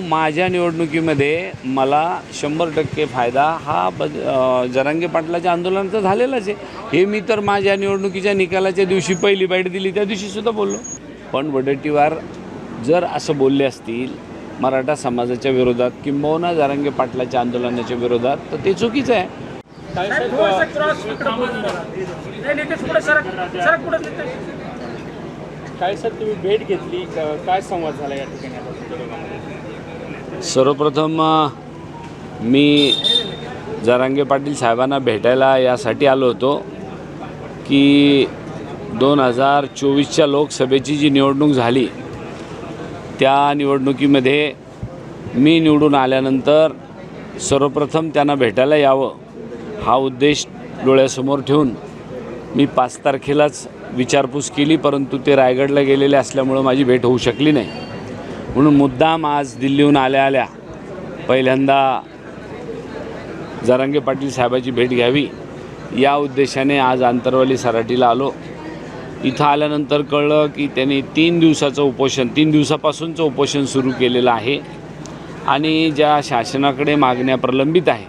माझ्या निवडणुकीमध्ये मला शंभर टक्के फायदा हा ब अ, जरांगे पाटलाच्या आंदोलनाचा झालेलाच आहे. हे मी तर माझ्या निवडणुकीच्या निकालाच्या दिवशी पहिली बाईट दिली त्या दिवशी सुद्धा बोललो. पण वडट्टीवार जर असं बोलले असतील मराठा समाजाच्या विरोधात किंबहुना जरांगे पाटलाच्या आंदोलनाच्या विरोधात तर ते चुकीचं आहे. काय सर तुम्ही भेट घेतली? क- काय संवाद झाला या ठिकाणी सर्वप्रथम मी जरांगे पाटील साहेबांना भेटायला यासाठी आलो होतो की दोन हजार चोवीसच्या लोकसभेची जी निवडणूक झाली त्या निवडणुकीमध्ये मी निवडून आल्यानंतर सर्वप्रथम त्यांना भेटायला यावं हा उद्देश डोळ्यासमोर ठेवून मी पाच तारखेलाच विचारपूस केली परंतु ते रायगडला गेलेले असल्यामुळं माझी भेट होऊ शकली नाही. म्हणून मुद्दाम आज दिल्लीहून आल्या आल्या पहिल्यांदा जरांगे पाटील साहेबाची भेट घ्यावी या उद्देशाने आज आंतरवाली सराटीला आलो. इथं आल्यानंतर कळलं की त्यांनी तीन दिवसाचं उपोषण तीन दिवसापासूनचं उपोषण सुरू केलेलं आहे आणि ज्या शासनाकडे मागण्या प्रलंबित आहे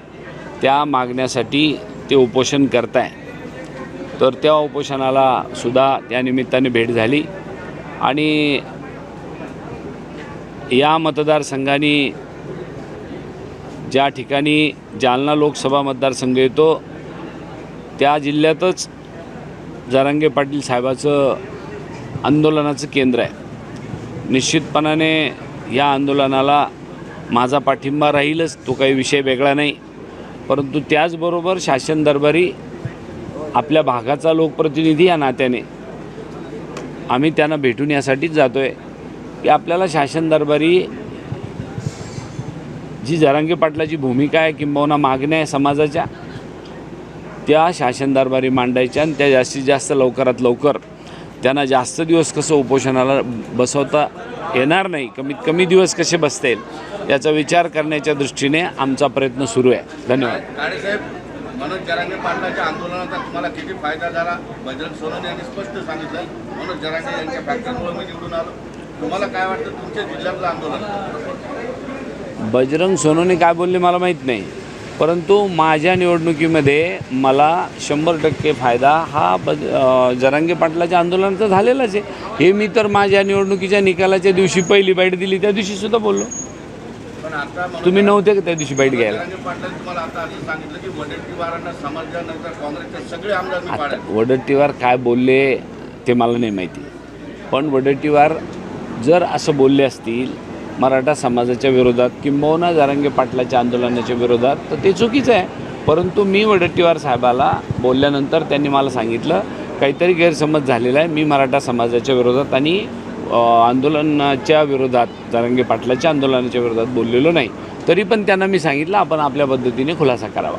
त्या मागण्यासाठी ते उपोषण करत आहे तर त्या उपोषणाला सुद्धा त्या निमित्ताने भेट झाली आणि या मतदारसंघाने ज्या ठिकाणी जालना लोकसभा मतदारसंघ येतो त्या जिल्ह्यातच जरांगे पाटील साहेबाचं आंदोलनाचं केंद्र आहे. निश्चितपणाने या आंदोलनाला माझा पाठिंबा राहीलच तो काही विषय वेगळा नाही. परंतु त्याचबरोबर शासन दरबारी आपल्या भागाचा लोकप्रतिनिधी या नात्याने आम्ही त्यांना भेटून यासाठीच जातो आहे की आपल्याला शासन दरबारी जी जरांगी पाटलाची भूमिका आहे किंबहुना मागण्या आहे समाजाच्या त्या शासन दरबारी मांडायच्या आणि त्या जास्तीत जास्त लवकरात लवकर त्यांना जास्त दिवस कसं उपोषणाला बसवता येणार नाही कमीत कमी दिवस कसे बसता येईल याचा विचार करण्याच्या दृष्टीने आमचा प्रयत्न सुरू आहे. धन्यवाद. मनोज जरांगे पाटलाच्या आंदोलनाचा तुम्हाला किती फायदा झाला? बजरंग सोनवणे यांनी स्पष्ट सांगितलं. मनोज जरांगे यांच्या फॅक्टरीमुळे मी निवडून आलो. तुम्हाला काय वाटतं तुमच्या जिल्ह्यातलं आंदोलन? बजरंग सोनवणे काय बोलले मला माहीत नाही. परंतु माझ्या निवडणुकीमध्ये मला शंभर टक्के फायदा हा बज जरांगे पाटलाच्या आंदोलनाचा झालेलाच आहे. हे मी तर माझ्या निवडणुकीच्या निकालाच्या दिवशी पहिली बाईट दिली त्या दिवशी सुद्धा बोललो. तुम्ही नव्हते का त्या दिवशी बाईट घ्यायला? वडट्टीवार काय बोलले ते मला नाही माहिती. पण वडट्टीवार जर असं बोलले असतील मराठा समाजाच्या विरोधात किंबहुना जारंगे पाटलाच्या आंदोलनाच्या विरोधात तर ते चुकीचं आहे. परंतु मी वडट्टीवार साहेबाला बोलल्यानंतर त्यांनी मला सांगितलं काहीतरी गैरसमज झालेला आहे मी मराठा समाजाच्या विरोधात आणि आंदोलनाच्या विरोधात जारंगे पाटलाच्या आंदोलनाच्या विरोधात बोललेलो नाही. तरी पण त्यांना मी सांगितलं आपण आपल्या पद्धतीने खुलासा करावा.